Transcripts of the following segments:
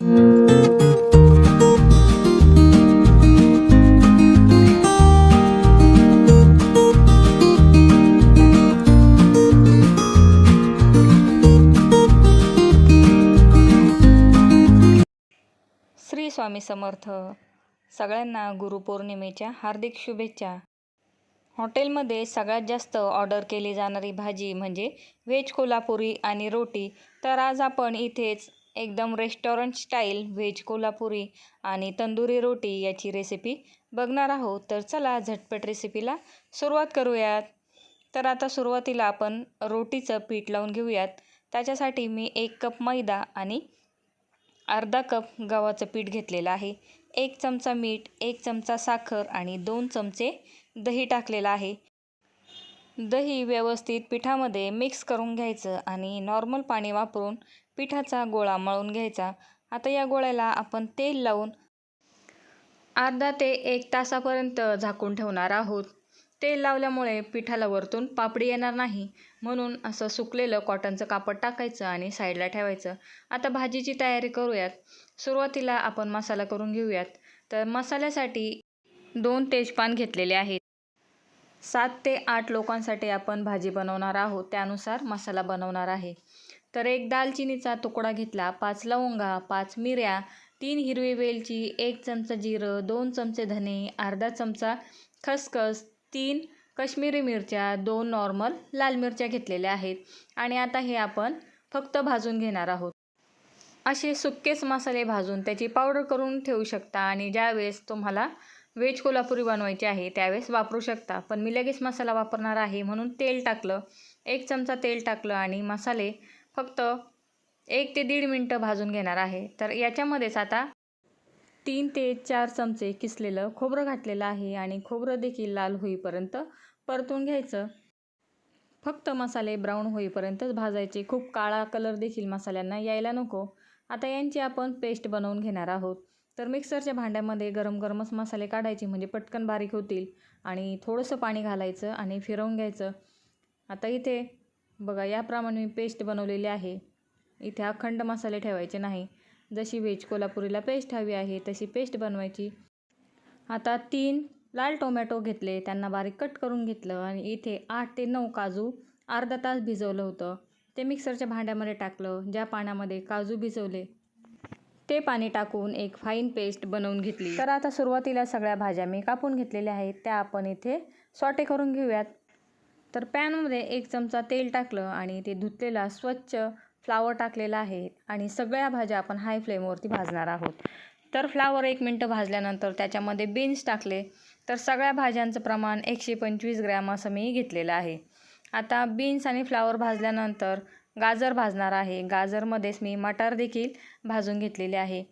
श्री स्वामी समर्थ. सगळ्यांना गुरुपौर्णिमेच्या हार्दिक शुभेच्छा. हॉटेलमध्ये सगळ्यात जास्त ऑर्डर केली जाणारी भाजी म्हणजे व्हेज कोल्हापुरी आणि रोटी. तर आज आपण इथेच एकदम रेस्टॉरंट स्टाईल व्हेज कोल्हापुरी आणि तंदुरी रोटी याची रेसिपी बघणार आहोत. तर चला झटपट रेसिपीला सुरुवात करूयात. तर आता सुरुवातीला आपण रोटीचं पीठ लावून घेऊयात. त्याच्यासाठी मी एक कप मैदा आणि अर्धा कप गव्हाचं पीठ घेतलेलं आहे. एक चमचा मीठ एक चमचा साखर आणि दोन चमचे दही टाकलेलं आहे. दही व्यवस्थित पिठामध्ये मिक्स करून घ्यायचं आणि नॉर्मल पाणी वापरून पिठाचा गोळा मळून घ्यायचा. आता या गोळ्याला आपण तेल लावून अर्धा ते एक तासापर्यंत झाकून ठेवणार आहोत. तेल लावल्यामुळे पिठाला वरतून पापडी येणार नाही. म्हणून असं सुकलेलं कॉटनचं कापड टाकायचं आणि साईडला ठेवायचं. आता भाजीची तयारी करूयात. सुरुवातीला आपण मसाला करून घेऊयात. तर मसाल्यासाठी दोन तेजपान घेतलेले आहेत. सात ते आठ लोकांसाठी आपण भाजी बनवणार आहोत. त्यानुसार मसाला बनवणार आहे. तर एक दालचिनीचा तुकडा घेतला पाच लवंगा पाच मिऱ्या तीन हिरवी वेलची एक चमचा जिरं दोन चमचे धने अर्धा चमचा खसखस तीन कश्मीरी मिरच्या दोन नॉर्मल लाल मिरच्या घेतलेल्या आहेत. आणि आता हे आपण फक्त भाजून घेणार आहोत. असे सुक्केच मसाले भाजून त्याची पावडर करून ठेवू शकता आणि ज्यावेळेस तुम्हाला वेज कोल्हापुरी बनवायची आहे त्यावेळेस वापरू शकता. पण मी लगेच मसाला वापरणार आहे म्हणून तेल टाकलं. एक चमचा तेल टाकलं आणि मसाले फक्त एक ते दीड मिनटं भाजून घेणार आहे. तर याच्यामध्येच आता तीन ते चार चमचे किसलेलं खोबरं घातलेलं आहे आणि खोबरं देखील लाल होईपर्यंत परतून घ्यायचं. फक्त मसाले ब्राऊन होईपर्यंतच भाजायचे. खूप काळा कलर देखील मसाल्यांना यायला नको. आता यांची आपण पेस्ट बनवून घेणार आहोत. तर मिक्सरच्या भांड्यामध्ये गरम गरमच मसाले काढायचे म्हणजे पटकन बारीक होतील. आणि थोडंसं पाणी घालायचं आणि फिरवून घ्यायचं. आता इथे बघा याप्रमाणे मी पेस्ट बनवलेली आहे. इथे अखंड मसाले ठेवायचे नाही. जशी व्हेज कोल्हापुरीला पेस्ट हवी आहे तशी पेस्ट बनवायची. आता तीन लाल टोमॅटो घेतले त्यांना बारीक कट करून घेतलं आणि इथे आठ ते नऊ काजू अर्धा तास भिजवलं होतं. ते मिक्सरच्या भांड्यामध्ये टाकलं ज्या पाण्यामध्ये काजू भिजवले. ते पाणी टाकून एक फाईन पेस्ट बनवून घेतली. तर आता सुरुवातीला सगळ्या भाज्या मी कापून घेतलेल्या आहेत त्या आपण इथे सॉटे करून घेऊयात. तर पॅनमध्ये एक चमचा तेल टाकलं आणि ते धुतलेला स्वच्छ फ्लावर टाकलेला आहे आणि सगळ्या भाज्या आपण हाय फ्लेमवरती भाजणार आहोत. तर फ्लावर एक मिनटं भाजल्यानंतर त्याच्यामध्ये बीन्स टाकले. तर सगळ्या भाज्यांचं प्रमाण एकशे पंचवीस ग्रॅम असं मी घेतलेलं आहे. आता बीन्स आणि फ्लावर भाजल्यानंतर गाजर भाजणार आहे. गाजरमध्येच मी मटार देखील भाजून घेतलेले आहे.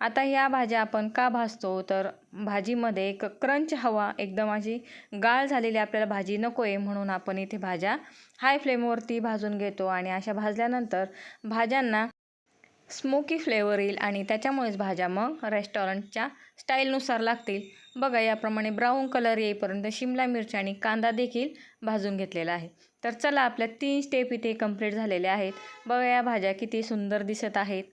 आता या भाज्या आपण का भाजतो? तर भाजीमध्ये एक क्रंच हवा एकदम अशी गाळ झालेली आपल्याला भाजी नको आहे म्हणून आपण इथे भाज्या हाय फ्लेमवरती भाजून घेतो आणि अशा भाजल्यानंतर भाज्यांना स्मोकी फ्लेवर येईल आणि त्याच्यामुळेच भाज्या मग रेस्टॉरंटच्या स्टाईलनुसार लागतील. बघा याप्रमाणे ब्राऊन कलर येईपर्यंत शिमला मिरची आणि कांदा देखील भाजून घेतलेला आहे. तर चला आपल्या तीन स्टेप इथे कंप्लीट झालेल्या आहेत. बघा या भाज्या किती सुंदर दिसत आहेत.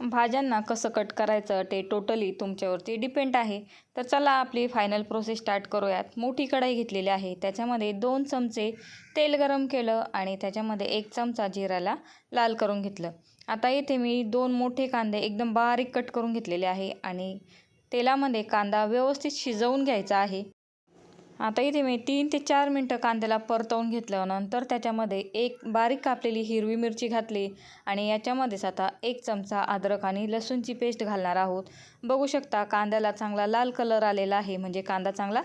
भाज्यांना कसं कट करायचं ते टोटली तुमच्यावरती डिपेंड आहे. तर चला आपली फायनल प्रोसेस स्टार्ट करूयात. मोठी कढाई घेतलेली आहे. त्याच्यामध्ये दोन चमचे तेल गरम केलं आणि त्याच्यामध्ये एक चमचा जिराला लाल करून घेतलं. आता इथे मी दोन मोठे कांदे एकदम बारीक कट करून घेतलेले आहे आणि तेलामध्ये कांदा व्यवस्थित शिजवून घ्यायचा आहे. आता इथे मी तीन ते चार मिनटं कांद्याला परतवून घेतलं नंतर त्याच्यामध्ये एक बारीक कापलेली हिरवी मिरची घातली आणि याच्यामध्येच आता एक चमचा अद्रक आणि लसूणची पेस्ट घालणार आहोत. बघू शकता कांद्याला चांगला लाल कलर आलेला आहे म्हणजे कांदा चांगला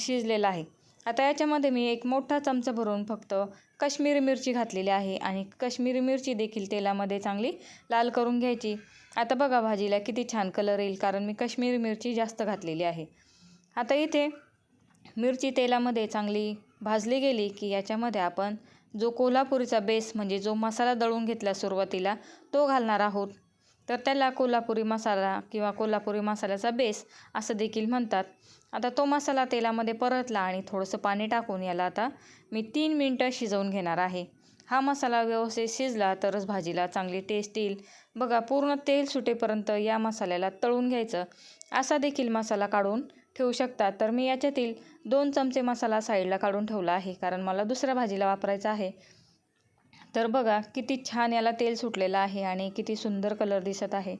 शिजलेला आहे. आता याच्यामध्ये मी एक मोठा चमचा भरून फक्त कश्मीरी मिरची घातलेली आहे आणि कश्मीरी मिरची देखील तेलामध्ये चांगली लाल करून घ्यायची. आता बघा भाजीला किती छान कलर येईल कारण मी कश्मीरी मिरची जास्त घातलेली आहे. आता इथे मिरची तेलामध्ये चांगली भाजली गेली की याच्यामध्ये आपण जो कोल्हापुरीचा बेस म्हणजे जो मसाला दळून घेतला सुरुवातीला तो घालणार आहोत. तर त्याला कोल्हापुरी मसाला किंवा कोल्हापुरी मसाल्याचा बेस असं देखील म्हणतात. आता तो मसाला तेलामध्ये परतला आणि थोडंसं पाणी टाकून याला आता मी तीन मिनटं शिजवून घेणार आहे. हा मसाला व्यवस्थित शिजला तरच भाजीला चांगली टेस्ट येईल. बघा पूर्ण तेल सुटेपर्यंत या मसाल्याला तळून घ्यायचं. असा देखील मसाला काढून ठेवू शकता तर मी याच्यातील दोन चमचे मसाला साईडला काढून ठेवला आहे कारण मला दुसऱ्या भाजीला वापरायचा आहे. तर बघा किती छान याला तेल सुटलेलं आहे आणि किती सुंदर कलर दिसत आहे.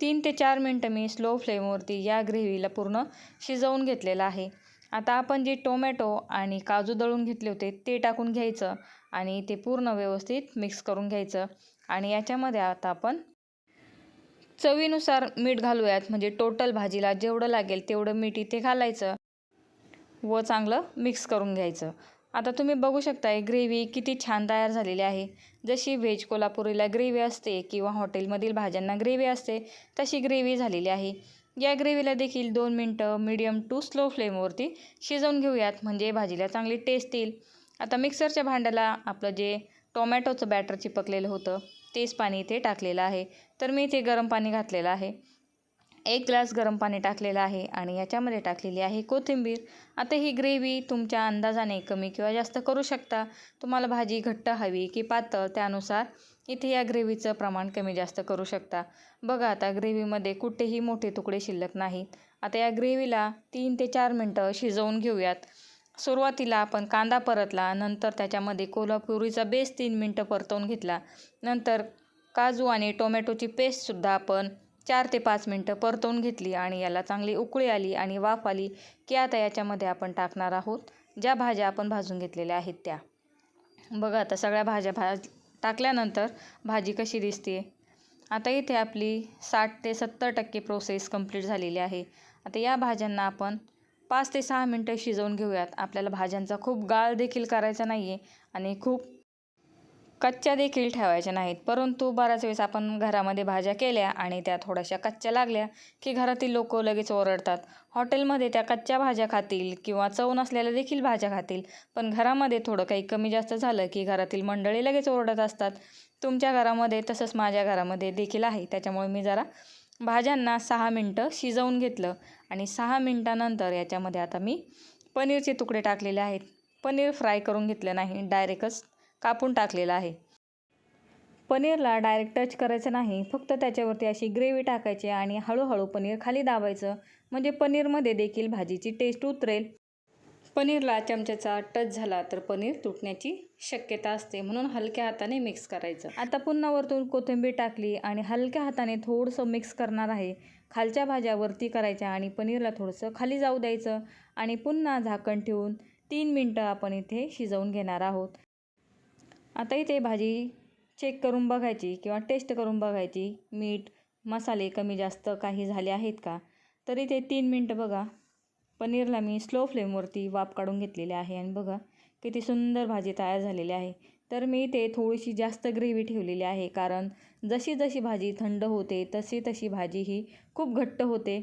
तीन ते चार मिनटं मी स्लो फ्लेमवरती या ग्रेव्हीला पूर्ण शिजवून घेतलेलं आहे. आता आपण जे टोमॅटो आणि काजू दळून घेतले होते ते टाकून घ्यायचं आणि ते पूर्ण व्यवस्थित मिक्स करून घ्यायचं. आणि याच्यामध्ये आता आपण चवीनुसार मीठ घालूयात. म्हणजे टोटल भाजीला जेवढं लागेल तेवढं मीठ इथे घालायचं व चांगलं मिक्स करून घ्यायचं. आता तुम्ही बघू शकताय ग्रेव्ही किती छान तयार झालेली आहे. जशी व्हेज कोल्हापुरीला ग्रेव्ही असते किंवा हॉटेलमधील भाज्यांना ग्रेव्ही असते तशी ग्रेव्ही झालेली आहे. या ग्रेव्हीला देखील दोन मिनटं मीडियम टू स्लो फ्लेमवरती शिजवून घेऊयात. म्हणजे भाजीला चांगली टेस्ट येईल. आता मिक्सरच्या भांड्याला आपलं जे टोमॅटोचं बॅटर चिपकलेलं होतं तेच पाणी इथे टाकलेलं आहे. तर मी इथे गरम पाणी घातलेलं आहे. एक ग्लास गरम पाणी टाकलेलं आहे आणि याच्यामध्ये टाकलेली आहे कोथिंबीर. आता ही ग्रेव्ही तुमच्या अंदाजाने कमी किंवा जास्त करू शकता. तुम्हाला भाजी घट्ट हवी की पातळ त्यानुसार इथे या ग्रेव्हीचं प्रमाण कमी जास्त करू शकता. बघा आता ग्रेव्हीमध्ये कुठेही मोठे तुकडे शिल्लक नाहीत. आता या ग्रेव्हीला तीन ते चार मिनटं शिजवून घेऊयात. सुरुवातीला आपण कांदा परतला नंतर त्याच्यामध्ये कोल्हापुरीचा बेस तीन मिनटं परतवून घेतला. नंतर काजू आणि टोमॅटोची पेस्टसुद्धा आपण चार ते पाच मिनटं परतवून घेतली आणि याला चांगली उकळी आली आणि वाफ आली की आता याच्यामध्ये आपण टाकणार आहोत ज्या भाज्या आपण भाजून घेतलेल्या आहेत त्या. बघा आता सगळ्या भाज्या भाज टाकल्यानंतर भाजी कशी दिसते आता इथे आपली साठ ते सत्तर टक्के प्रोसेस कंप्लीट झालेली आहे. आता या भाज्यांना आपण पाच ते सहा मिनटं शिजवून घेऊयात. आपल्याला भाज्यांचा खूप गाळ देखील करायचा नाही आहे आणि खूप कच्च्या देखील ठेवायच्या नाहीत. परंतु बऱ्याच वेळेस आपण घरामध्ये भाज्या केल्या आणि त्या थोड्याशा कच्च्या लागल्या की घरातील लोक लगेच ओरडतात. हॉटेलमध्ये त्या कच्च्या भाज्या खातील किंवा चव नसलेल्या देखील भाज्या खातील पण घरामध्ये थोडं काही कमी जास्त झालं की घरातील मंडळी लगेच ओरडत असतात. तुमच्या घरामध्ये तसंच माझ्या घरामध्ये देखील आहे त्याच्यामुळे मी जरा भाज्यांना सहा मिनटं शिजवून घेतलं आणि सहा मिनटानंतर याच्यामध्ये आता मी पनीरचे तुकडे टाकलेले आहेत. पनीर फ्राय करून घेतलं नाही डायरेक्टच कापून टाकलेलं आहे. पनीरला डायरेक्ट टच करायचं नाही फक्त त्याच्यावरती अशी ग्रेव्ही टाकायची आणि हळूहळू पनीर खाली दाबायचं. म्हणजे पनीरमध्ये देखील भाजीची टेस्ट उतरेल. पनीरला चमच्याचा टच झाला तर पनीर तुटण्याची शक्यता असते. म्हणून हलक्या हाताने मिक्स करायचं. आता पुन्हा वरतून कोथिंबीर टाकली आणि हलक्या हाताने थोडंसं मिक्स करणार आहे. खालच्या भाज्या वरती करायच्या आणि पनीरला थोडंसं खाली जाऊ द्यायचं आणि पुन्हा झाकण ठेवून तीन मिनटं आपण इथे शिजवून घेणार आहोत. आता इथे भाजी चेक करून बघायची किंवा टेस्ट करून बघायची. मीठ मसाले कमी जास्त काही झाले आहेत का? तर इथे तीन मिनटं बघा. पनीरला मी स्लो फ्लेमवरती वाफ काढून घेतलेली आहे. आणि बघा किती सुंदर भाजी तयार झालेली आहे. तर मी इथे थोडीशी जास्त ग्रेव्ही ठेवलेली आहे. कारण जशी जशी भाजी थंड होते तशी तशी भाजी ही खूप घट्ट होते.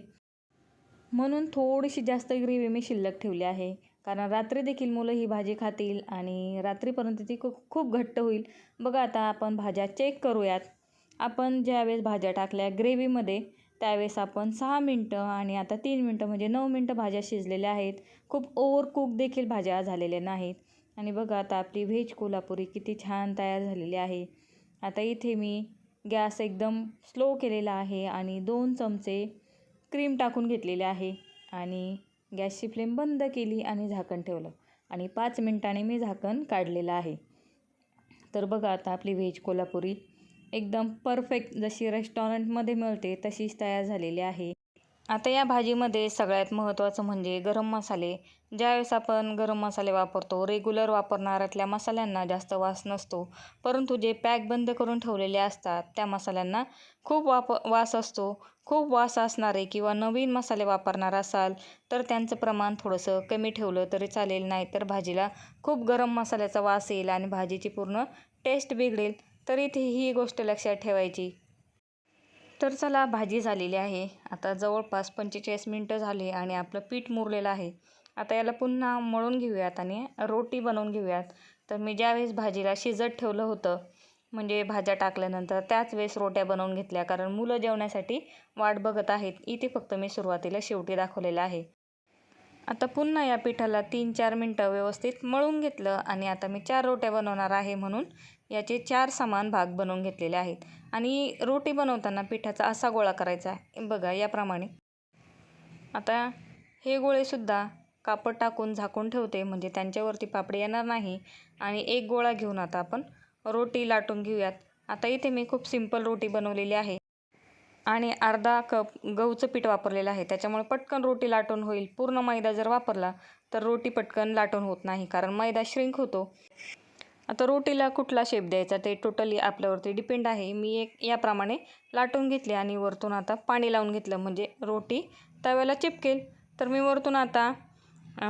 म्हणून थोडीशी जास्त ग्रेव्ही मी शिल्लक ठेवली आहे. कारण रात्री देखील मुलं ही भाजी खातील आणि रात्रीपर्यंत ती खूप खूप घट्ट होईल. बघा आता आपण भाज्या चेक करूयात. आपण ज्यावेळेस भाज्या टाकल्या ग्रेव्हीमध्ये त्यावेळेस आपण सहा मिनटं आणि आता तीन मिनटं म्हणजे नऊ मिनटं भाज्या शिजलेल्या आहेत. खूप ओव्हर कुक देखील भाज्या झालेल्या नाहीत. आणि बघा आता आपली व्हेज कोल्हापुरी किती छान तयार झालेली आहे. आता इथे मी गॅस एकदम स्लो केलेला आहे आणि दोन चमचे क्रीम टाकून घेतलेले आहे. आणि गॅसची फ्लेम बंद केली आणि झाकण ठेवलं. आणि पाच मिनटाने मी झाकण काढलेलं आहे. तर बघा आता आपली व्हेज कोल्हापुरी एकदम परफेक्ट जशी रेस्टॉरंटमध्ये मिळते तशीच तयार झालेली आहे. आता या भाजीमध्ये सगळ्यात महत्त्वाचं म्हणजे गरम मसाले. ज्यावेळेस आपण गरम मसाले वापरतो रेग्युलर वापरणाऱ्यातल्या मसाल्यांना जास्त वास नसतो. परंतु जे पॅक बंद करून ठेवलेले असतात त्या मसाल्यांना खूप वाप वास असतो. खूप वास असणारे किंवा नवीन मसाले वापरणार असाल तर त्यांचं प्रमाण थोडंसं कमी ठेवलं तरी चालेल. नाही तर भाजीला खूप गरम मसाल्याचा वास येईल आणि भाजीची पूर्ण टेस्ट बिघडेल. तर इथे ही गोष्ट लक्षात ठेवायची. तर चला भाजी झालेली आहे. आता जवळपास पंचेचाळीस मिनटं झाली आणि आपलं पीठ मुरलेलं आहे. आता याला पुन्हा मळून घेऊयात आणि रोटी बनवून घेऊयात. तर मी ज्यावेळेस भाजीला शिजत ठेवलं होतं म्हणजे भाज्या टाकल्यानंतर त्याच वेळेस रोट्या बनवून घेतल्या. कारण मुलं जेवण्यासाठी वाट बघत आहेत. इथे फक्त मी सुरुवातीला शेवटी दाखवलेलं आहे. आता पुन्हा या पिठाला तीन चार मिनटं व्यवस्थित मळून घेतलं आणि आता मी चार रोट्या बनवणार आहे म्हणून याचे चार समान भाग बनवून घेतलेले आहेत. आणि रोटी बनवताना पिठाचा असा गोळा करायचा आहे. बघा याप्रमाणे. आता हे गोळेसुद्धा कापड टाकून झाकून ठेवते म्हणजे त्यांच्यावरती पापडी येणार नाही. आणि एक गोळा घेऊन आता आपण रोटी लाटून घेऊयात. आता इथे मी खूप सिंपल रोटी बनवलेली आहे. आणि अर्धा कप गहूचं पीठ वापरलेलं आहे. त्याच्यामुळे पटकन रोटी लाटून होईल. पूर्ण मैदा जर वापरला तर रोटी पटकन लाटून होत नाही कारण मैदा श्रिंक होतो. आता रोटीला कुठला शेप द्यायचा ते टोटली आपल्यावरती डिपेंड आहे. मी एक याप्रमाणे लाटून घेतली आणि वरतून आता पाणी लावून घेतलं म्हणजे रोटी तव्याला चिपकेल. तर मी वरतून आता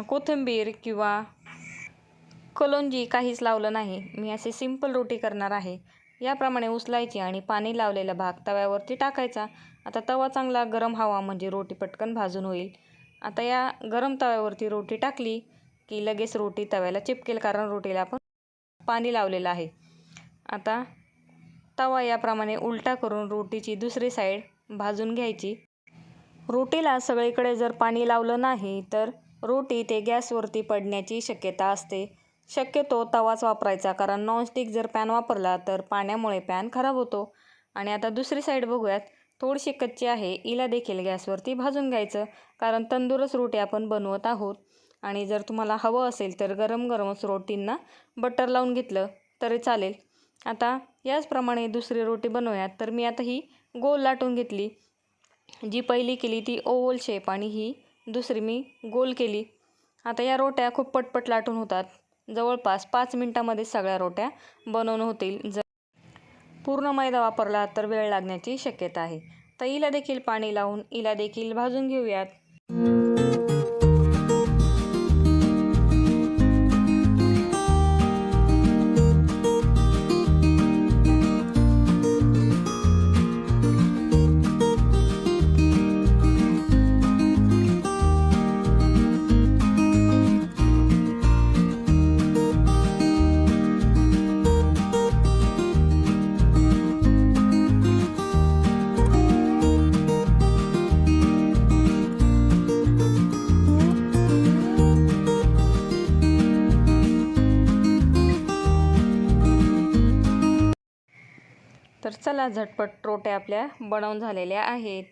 कोथिंबीर किंवा कलोंजी काहीच लावलं नाही. मी असे सिंपल रोटी करणार आहे. याप्रमाणे उचलायची आणि पाणी लावलेला भाग तव्यावरती टाकायचा. आता तवा चांगला गरम हवा म्हणजे रोटी पटकन भाजून होईल. आता या गरम तव्यावरती रोटी टाकली की लगेच रोटी तव्याला चिपकेल कारण रोटीला आपण पाणी लावलेलं आहे. आता तवा याप्रमाणे उलटा करून रोटीची दुसरी साईड भाजून घ्यायची. रोटीला सगळीकडे जर पाणी लावलं नाही तर रोटी ते गॅसवरती पडण्याची शक्यता असते. शक्यतो तवाच वापरायचा कारण नॉनस्टिक जर पॅन वापरला तर पाण्यामुळे पॅन खराब होतो. आणि आता दुसरी साईड बघूयात. थोडीशी कच्ची आहे. हिला देखील गॅसवरती भाजून घ्यायचं कारण तंदुरस रोटी आपण बनवत आहोत. आणि जर तुम्हाला हवं असेल तर गरम गरमच रोटींना बटर लावून घेतलं तरी चालेल. आता याचप्रमाणे दुसरी रोटी बनवूयात. तर मी आता ही गोल लाटून घेतली. जी पहिली केली ती ओवल शेप आणि ही दुसरी मी गोल केली. आता या रोट्या खूप पटपट लाटून होतात. जवळपास पाच मिनटामध्ये सगळ्या रोट्या बनवून होतील. जर पूर्ण मैदा वापरला तर वेळ लागण्याची शक्यता आहे. तर इला देखील पाणी लावून इला देखील भाजून घेऊयात. तर चला झटपट रोट्या आपल्या बनवून झालेल्या आहेत.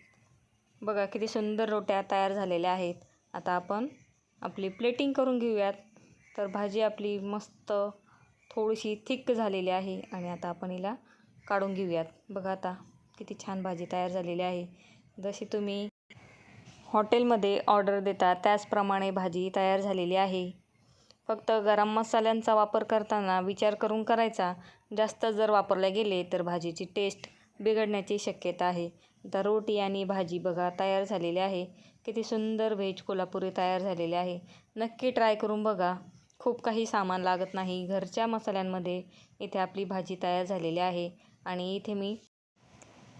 बघा किती सुंदर रोट्या तयार झालेल्या आहेत. आता आपण आपली प्लेटिंग करून घेऊयात. तर भाजी आपली मस्त थोडीशी थिक्क झालेली आहे आणि आता आपण हिला काढून घेऊयात. बघा आता किती छान भाजी तयार झालेली आहे. जशी तुम्ही हॉटेलमध्ये ऑर्डर देता त्याचप्रमाणे भाजी तयार झालेली आहे. फक्त गरम मसाल्यांचा वापर करताना विचार करून करायचा. जास्त जर वापरले गेले तर भाजीची टेस्ट बिघडण्याची शक्यता आहे. आता रोटी आणि भाजी बघा तयार झालेली आहे. किती सुंदर व्हेज कोल्हापुरी तयार झालेली आहे. नक्की ट्राय करून बघा. खूप काही सामान लागत नाही. घरच्या मसाल्यांमध्ये इथे आपली भाजी तयार झालेली आहे. आणि इथे मी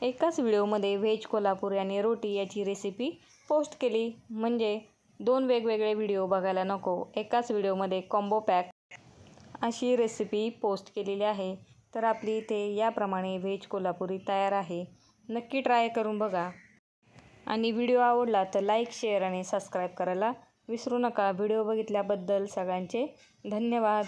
एकाच व्हिडिओमध्ये व्हेज कोल्हापुरी आणि रोटी याची रेसिपी पोस्ट केली. म्हणजे दोन वेगवेगळे व्हिडिओ बघायला नको. एकाच व्हिडिओमध्ये कॉम्बो पॅक अशी रेसिपी पोस्ट केलेली आहे. तर आपली इथे याप्रमाणे व्हेज कोल्हापुरी तयार आहे. नक्की ट्राय करून बघा. आणि व्हिडिओ आवडला तर लाईक शेअर आणि सबस्क्राईब करायला विसरू नका. व्हिडिओ बघितल्याबद्दल सगळ्यांचे धन्यवाद.